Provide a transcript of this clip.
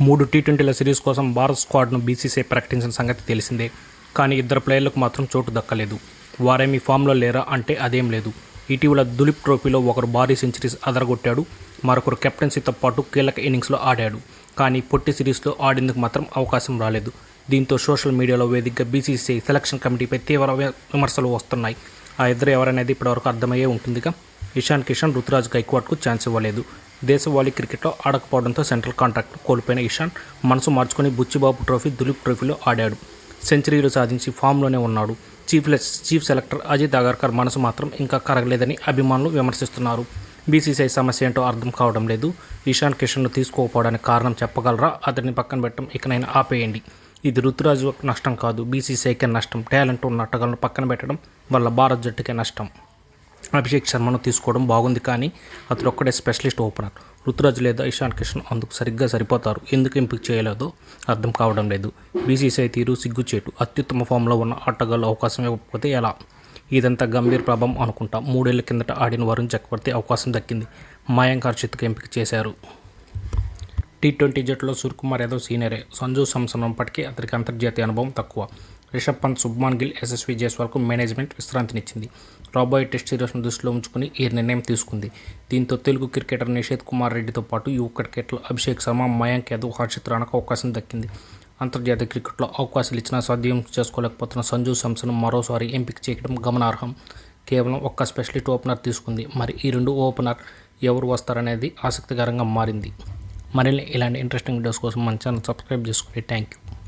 మూడు tea ట్వంటీల series కోసం Bharat స్క్వాడ్ను BCCI ప్రకటించిన సంగతి తెలిసిందే. కానీ ఇద్దరు ప్లేయర్లకు మాత్రం చోటు దక్కలేదు. వారేమీ ఫామ్లో లేరా అంటే అదేం లేదు. ఇటీవల దులీప్ ట్రోఫీలో ఒకరు భారీ సెంచరీస్ అదరగొట్టాడు. మరొకరు కెప్టెన్సీతో పాటు కీలక ఇన్నింగ్స్లో ఆడాడు. కానీ పొట్టి సిరీస్లో ఆడేందుకు మాత్రం అవకాశం రాలేదు. దీంతో సోషల్ మీడియాలో వేదికగా బీసీసీఐ సెలక్షన్ కమిటీపై తీవ్ర విమర్శలు వస్తున్నాయి. ఆ ఇద్దరు ఎవరనేది ఇప్పటివరకు అర్థమయ్యే ఉంటుందిగా. ఇషాన్ కిషన్ రుతురాజ్ గైక్వాడ్కు ఛాన్స్ ఇవ్వలేదు. దేశవాళీ క్రికెట్లో ఆడకపోవడంతో సెంట్రల్ కాంట్రాక్ట్ కోల్పోయిన ఇషాన్ మనసు మార్చుకొని బుచ్చిబాబు ట్రోఫీ దులీప్ ట్రోఫీలో ఆడాడు. సెంచరీలు సాధించి ఫామ్లోనే ఉన్నాడు. చీఫ్ లెస్ చీఫ్ సెలెక్టర్ అజిత్ అగర్కర్ మనసు మాత్రం ఇంకా కరగలేదని అభిమానులు విమర్శిస్తున్నారు. బీసీసీఐ సమస్య ఏంటో అర్థం కావడం లేదు. ఇషాన్ కిషన్ను తీసుకోకపోవడానికి కారణం చెప్పగలరా? అతన్ని పక్కన పెట్టడం ఇకనైనా ఆపేయండి. ఇది ఋతురాజు నష్టం కాదు. బీసీసీఐకే నష్టం. టాలెంట్ ఉన్న ఆటగాళ్ళను పక్కన పెట్టడం వల్ల భారత్ జట్టుకే నష్టం. అభిషేక్ శర్మను తీసుకోవడం బాగుంది కానీ అతడు ఒక్కడే స్పెషలిస్ట్ ఓపెనర్. రుతురాజ్ లేదా ఇషాన్ కిషన్ అందుకు సరిగ్గా సరిపోతారు. ఎందుకు ఎంపిక చేయలేదో అర్థం కావడం లేదు. బీసీసీఐ తీరు సిగ్గుచేటు. అత్యుత్తమ ఫామ్లో ఉన్న ఆటగాళ్ళు అవకాశం ఇవ్వకపోతే ఎలా? ఇదంతా గంభీర్ ప్రభావం అనుకుంటా. మూడేళ్ళ కిందట ఆడిన వరుణ్ చక్రవర్తి అవకాశం దక్కింది. మయాంక్ హర్షిత్కు ఎంపిక చేశారు. టీ ట్వంటీ జట్టులో సూర్యకుమార్ యాదవ్ సీనియరే. సంజు సంసనప్పటికీ అతనికి అంతర్జాతీయ అనుభవం తక్కువ. రిషబ్ పంత్ శుభ్మాన్ గిల్ ఎస్ఎస్వి జైస్వాల్కు మేనేజ్మెంట్ విశ్రాంతినిచ్చింది. రాబోయే టెస్ట్ సిరీస్ను దృష్టిలో ఉంచుకుని ఈ నిర్ణయం తీసుకుంది. దీంతో తెలుగు క్రికెటర్ నిషేత్ కుమార్ రెడ్డితో పాటు యువ క్రికెట్లో అభిషేక్ శర్మ మయాంక్ యాదవ్ హర్షిత్ రాణకు అవకాశం దక్కింది. అంతర్జాతీయ క్రికెట్లో అవకాశాలు ఇచ్చినా సాధ్యం చేసుకోలేకపోతున్న సంజు సంసన్ మరోసారి ఎంపిక చేయడం గమనార్హం. కేవలం ఒక్క స్పెషలిస్ట్ ఓపెనర్ తీసుకుంది. మరి ఈ రెండు ఓపెనర్ ఎవరు వస్తారనేది ఆసక్తికరంగా మారింది. మరిన్ని ఇలాంటి ఇంట్రెస్టింగ్ వీడియోస్ కోసం మన ఛానల్ సబ్స్క్రైబ్ చేసుకోండి థ్యాంక్ యూ